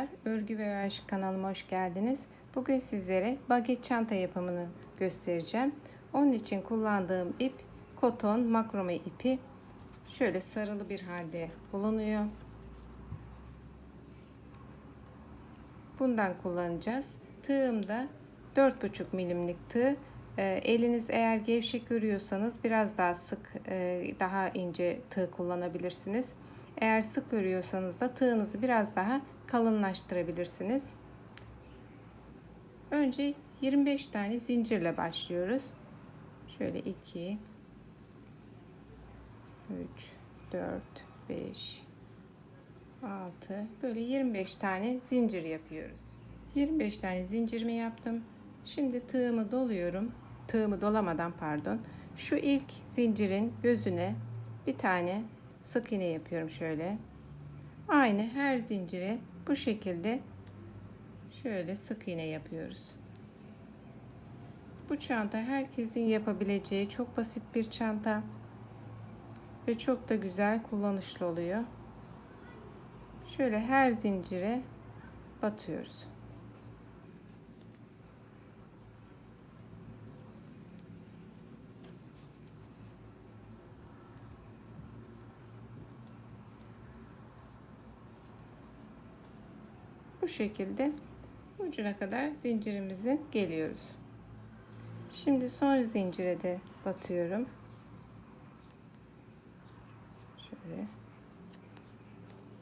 Merhabalar, Örgü ve Örgü kanalıma hoş geldiniz. Bugün sizlere baget çanta yapımını göstereceğim. Onun için kullandığım ip koton makrome ipi. Şöyle sarılı bir halde bulunuyor. Bundan kullanacağız. Tığım da 4,5 milimlik tığ. Ee, eliniz eğer gevşek görüyorsanız biraz daha sık, e, daha ince tığ kullanabilirsiniz. Eğer sık örüyorsanız da tığınızı biraz daha kalınlaştırabilirsiniz. Önce 25 tane zincirle başlıyoruz. Şöyle 2 3 4 5 6 böyle 25 tane zincir yapıyoruz. 25 tane zincirimi yaptım. Şimdi tığımı doluyorum. Tığımı dolamadan pardon. Şu ilk zincirin gözüne bir tane sık iğne yapıyorum şöyle. Aynı her zincire bu şekilde şöyle sık iğne yapıyoruz. Bu çanta herkesin yapabileceği çok basit bir çanta ve çok da güzel kullanışlı oluyor. Şöyle her zincire batıyoruz. Bu şekilde ucuna kadar zincirimizin geliyoruz. Şimdi son zincire de batıyorum. Şöyle.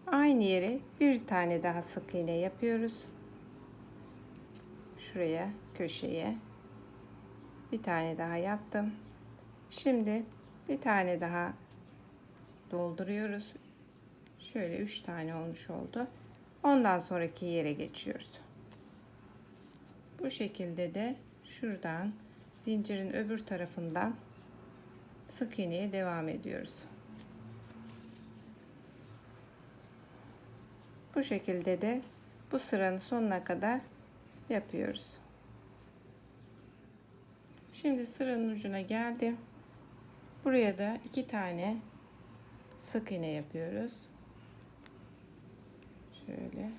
Aynı yere bir tane daha sık iğne yapıyoruz. Şuraya köşeye bir tane daha yaptım. Şimdi bir tane daha dolduruyoruz. Şöyle üç tane olmuş oldu. Ondan sonraki yere geçiyoruz. Bu şekilde de şuradan zincirin öbür tarafından sık iğneye devam ediyoruz. Bu şekilde de bu sıranın sonuna kadar yapıyoruz. Şimdi sıranın ucuna geldim. Buraya da iki tane sık iğne yapıyoruz. Şöyle.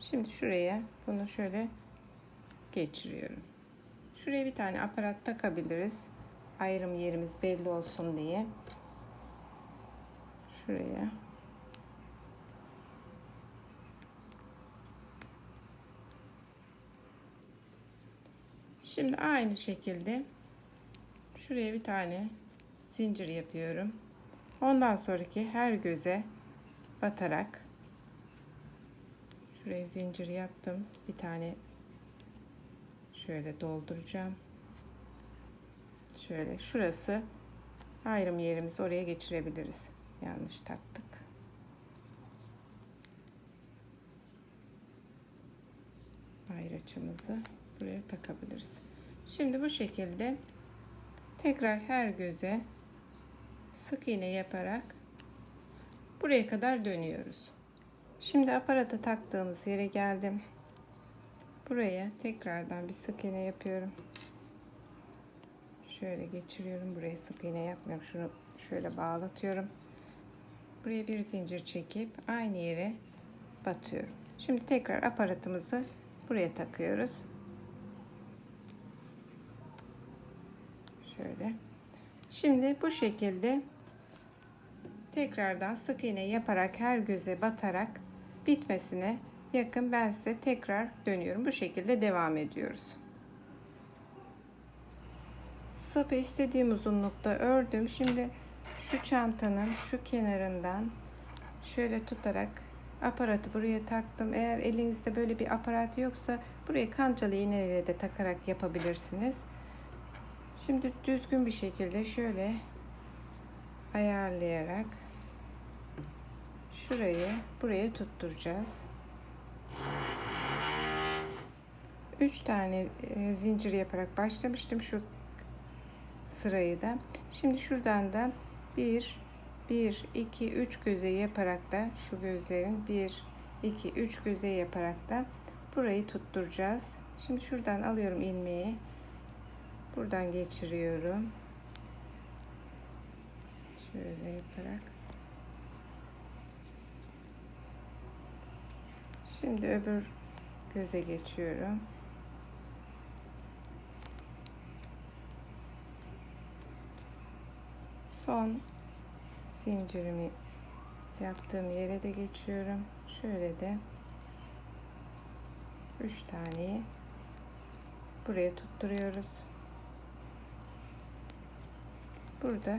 Şimdi şuraya bunu şöyle geçiriyorum. Şuraya bir tane aparat takabiliriz. Ayrım yerimiz belli olsun diye. Şuraya. Şimdi aynı şekilde şuraya bir tane zincir yapıyorum. Ondan sonraki her göze batarak Şuraya zincir yaptım. Bir tane şöyle dolduracağım. Şöyle şurası ayrım yerimizi oraya geçirebiliriz. Yanlış taktık. Ayraçımızı buraya takabiliriz. Şimdi bu şekilde tekrar her göze sık iğne yaparak buraya kadar dönüyoruz. Şimdi aparatı taktığımız yere geldim. Buraya tekrardan bir sık iğne yapıyorum. Şöyle geçiriyorum. Buraya sık iğne yapmıyorum. Şunu şöyle bağlatıyorum. Buraya bir zincir çekip aynı yere batıyorum. Şimdi tekrar aparatımızı buraya takıyoruz. Şöyle. Şimdi bu şekilde tekrardan sık iğne yaparak her göze batarak bitmesine yakın ben size tekrar dönüyorum. Bu şekilde devam ediyoruz. Sapı istediğim uzunlukta ördüm. Şimdi şu çantanın şu kenarından şöyle tutarak aparatı buraya taktım. Eğer elinizde böyle bir aparat yoksa buraya kancalı iğneyle de takarak yapabilirsiniz. Şimdi düzgün bir şekilde şöyle ayarlayarak şurayı buraya tutturacağız. 3 tane e, zincir yaparak başlamıştım şu sırayı da. Şimdi şuradan da 1 1 2 3 göze yaparak da şu gözlerin 1 2 3 göze yaparak da burayı tutturacağız. Şimdi şuradan alıyorum ilmeği. Buradan geçiriyorum. Şöyle yaparak Şimdi öbür göze geçiyorum. Son zincirimi yaptığım yere de geçiyorum. Şöyle de 3 taneyi buraya tutturuyoruz. Burada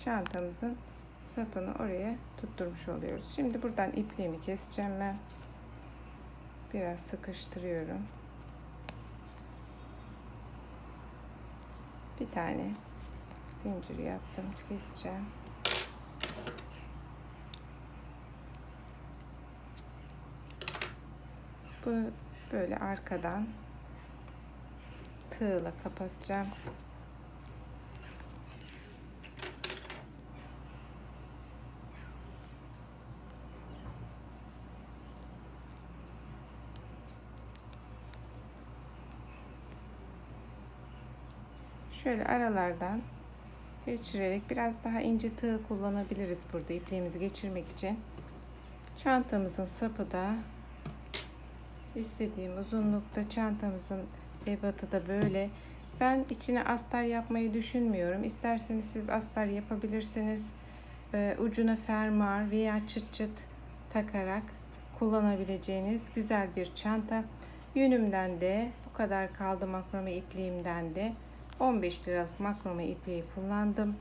çantamızın sapını oraya tutturmuş oluyoruz. Şimdi buradan ipliğimi keseceğim ben. Biraz sıkıştırıyorum. Bir tane zincir yaptım. Keseceğim. Bu böyle arkadan tığla kapatacağım. Şöyle aralardan geçirerek biraz daha ince tığ kullanabiliriz burada ipliğimizi geçirmek için. Çantamızın sapı da istediğim uzunlukta çantamızın ebatı da böyle. Ben içine astar yapmayı düşünmüyorum. İsterseniz siz astar yapabilirsiniz. Ee, ucuna fermuar veya çıt çıt takarak kullanabileceğiniz güzel bir çanta. Yünümden de bu kadar kaldı makrome ipliğimden de 15 liralık makrome ipliği kullandım.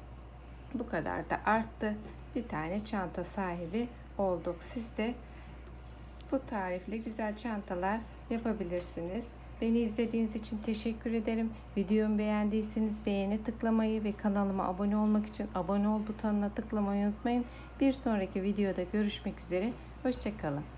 Bu kadar da arttı. Bir tane çanta sahibi olduk. Siz de bu tarifle güzel çantalar yapabilirsiniz. Beni izlediğiniz için teşekkür ederim. Videomu beğendiyseniz beğene tıklamayı ve kanalıma abone olmak için abone ol butonuna tıklamayı unutmayın. Bir sonraki videoda görüşmek üzere. Hoşçakalın.